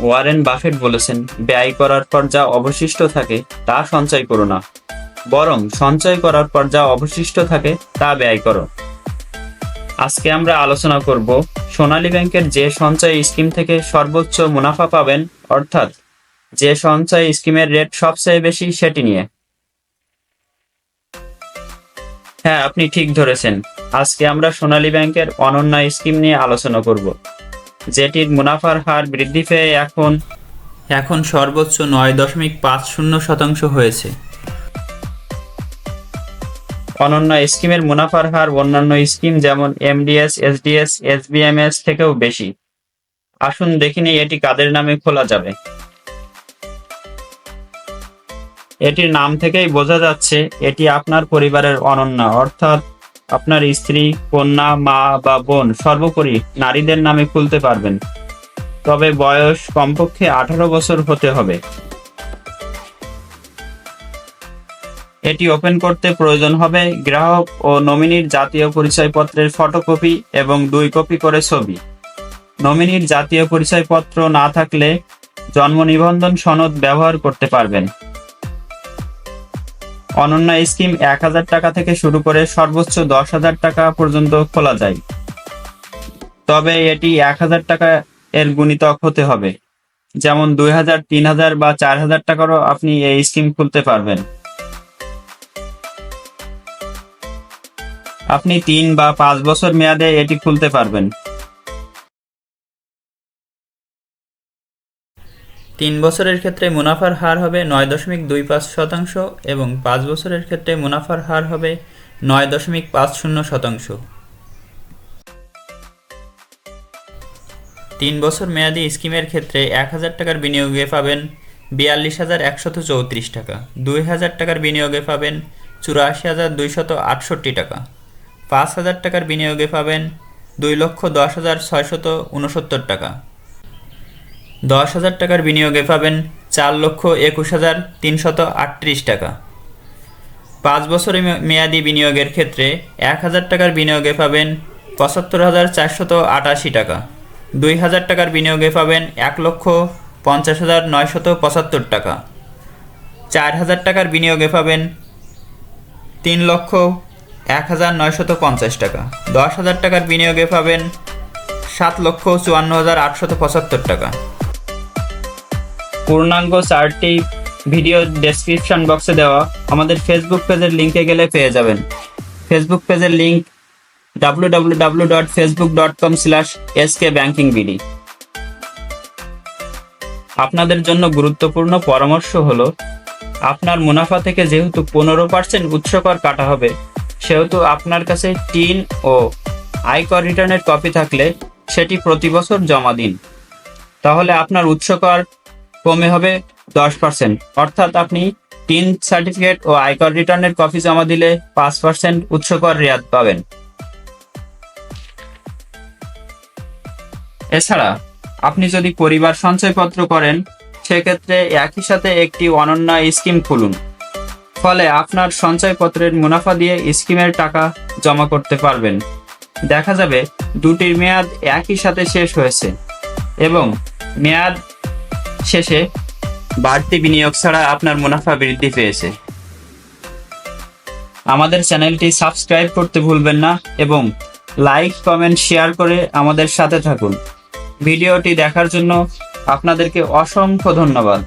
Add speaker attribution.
Speaker 1: Warren Buffett বলেছেন, ব্যয় করার পর যা অবশিষ্ট থাকে তা সঞ্চয় করো না। বরং সঞ্চয় করার পর যা অবশিষ্ট থাকে তা ব্যয় করো। আজকে আমরা আলোচনা করব, সোনালী ব্যাংকের যে সঞ্চয় স্কিম থেকে সর্বোচ্চ মুনাফা পাবেন, অর্থাৎ যে সঞ্চয় স্কিমের রেট সবচেয়ে বেশি সেটি নিয়ে। হ্যাঁ আপনি ঠিক ধরেছেন। আজকে আমরা সোনালী ব্যাংকের অনন্য স্কিম নিয়ে আলোচনা করব। যেটির মুনাফার হার বৃদ্ধি পেয়ে এখন এখন সর্বোচ্চ নয় দশমিক পাঁচ শূন্য শতাংশ হয়েছে। অনন্য স্কিমের মুনাফার হার অন্যান্য স্কিম যেমন এমডিএস, এসডিএস, এসবিএমএস থেকেও বেশি। আসুন দেখিনি এটি কাদের নামে খোলা যাবে। এটির নাম থেকেই বোঝা যাচ্ছে এটি আপনার পরিবারের অনন্য, অর্থাৎ আপনার স্ত্রী, কন্যা, মা বা বোন সর্বোপরি নারীদের নামে খুলতে পারবেন। তবে বয়স কমপক্ষে আঠারো বছর হতে হবে। এটি ওপেন করতে প্রয়োজন হবে গ্রাহক ও নমিনির জাতীয় পরিচয়পত্রের ফটোকপি এবং দুই কপি করে ছবি। নমিনির জাতীয় পরিচয়পত্র না থাকলে জন্ম নিবন্ধন সনদ ব্যবহার করতে পারবেন। অনন্য স্কিম এক হাজার টাকা থেকে শুরু করে সর্বোচ্চ দশ হাজার টাকা পর্যন্ত খোলা যায়। তবে এটি এক হাজার টাকা এর গুণিতক হতে হবে। যেমন দুই হাজার, তিন হাজার বা চার হাজার টাকারও আপনি এই স্কিম খুলতে পারবেন। আপনি তিন বা পাঁচ বছর মেয়াদে এটি খুলতে পারবেন। তিন বছরের ক্ষেত্রে মুনাফার হার হবে নয় দশমিক দুই পাঁচ শতাংশ এবং পাঁচ বছরের ক্ষেত্রে মুনাফার হার হবে নয় দশমিক পাঁচ শূন্য শতাংশ। তিন বছর মেয়াদি স্কিমের ক্ষেত্রে এক হাজার টাকার বিনিয়োগে পাবেন বিয়াল্লিশ হাজার একশত চৌত্রিশ টাকা, দুই হাজার টাকার বিনিয়োগে পাবেন চুরাশি হাজার দুইশত আটষট্টি টাকা, পাঁচ হাজার টাকার বিনিয়োগে পাবেন দুই লক্ষ দশ হাজার ছয়শত উনসত্তর টাকা। দশ হাজার টাকার বিনিয়োগে পাবেন চার লক্ষ একুশ হাজার তিনশত আটত্রিশ টাকা। পাঁচ বছরের মেয়াদি বিনিয়োগের ক্ষেত্রে এক হাজার টাকার বিনিয়োগে পাবেন পঁচাত্তর হাজার চারশত আটাশি টাকা। দুই হাজার টাকার বিনিয়োগে পাবেন এক লক্ষ পঞ্চাশ হাজার নয়শত পঁচাত্তর টাকা। চার হাজার টাকার বিনিয়োগে পাবেন তিন লক্ষ এক হাজার নয়শত পঞ্চাশ টাকা। দশ হাজার টাকার বিনিয়োগে পাবেন সাত লক্ষ চুয়ান্ন হাজার আটশত পঁচাত্তর টাকা। পূর্ণাঙ্গ চারটি ভিডিও ডেসক্রিপশন বক্সে দেওয়া। আমাদের ফেসবুক পেজের লিঙ্কে গেলে পেয়ে যাবেন। ফেসবুক পেজের link W W W dot Facebook dot com slash S K banking BD আপনাদের জন্য গুরুত্বপূর্ণ পরামর্শ হলো, আপনার মুনাফা থেকে যেহেতু পনেরো পার্সেন্ট উৎসকর কাটা হবে, সেহেতু আপনার কাছে টিন ও আয়কর রিটার্নের কপি থাকলে সেটি প্রতি বছর জমা দিন। তাহলে আপনার উৎসকর কমে হবে দশ পার্সেন্ট অর্থাৎ আপনি টিন সার্টিফিকেট ও আয়কর রিটার্নের কপি জমা দিলে পাঁচ পার্সেন্ট উৎসকর রেয়াত পাবেন। এছাড়া আপনি যদি পরিবার সঞ্চয়পত্র করেন, সেক্ষেত্রে একই সাথে একটি অনন্য স্কিম খুলুন। ফলে আপনার সঞ্চয়পত্রের মুনাফা দিয়ে স্কিমের টাকা জমা করতে পারবেন। দেখা যাবে দুটির মেয়াদ একই সাথে শেষ হয়েছে এবং মেয়াদ শেষে বাড়তি বিনিয়োগ ছাড়া আপনার মুনাফা বৃদ্ধি পেয়েছে। আমাদের চ্যানেলটি সাবস্ক্রাইব করতে ভুলবেন না এবং লাইক, কমেন্ট, শেয়ার করে আমাদের সাথে থাকুন। ভিডিওটি দেখার জন্য আপনাদেরকে অসংখ্য ধন্যবাদ।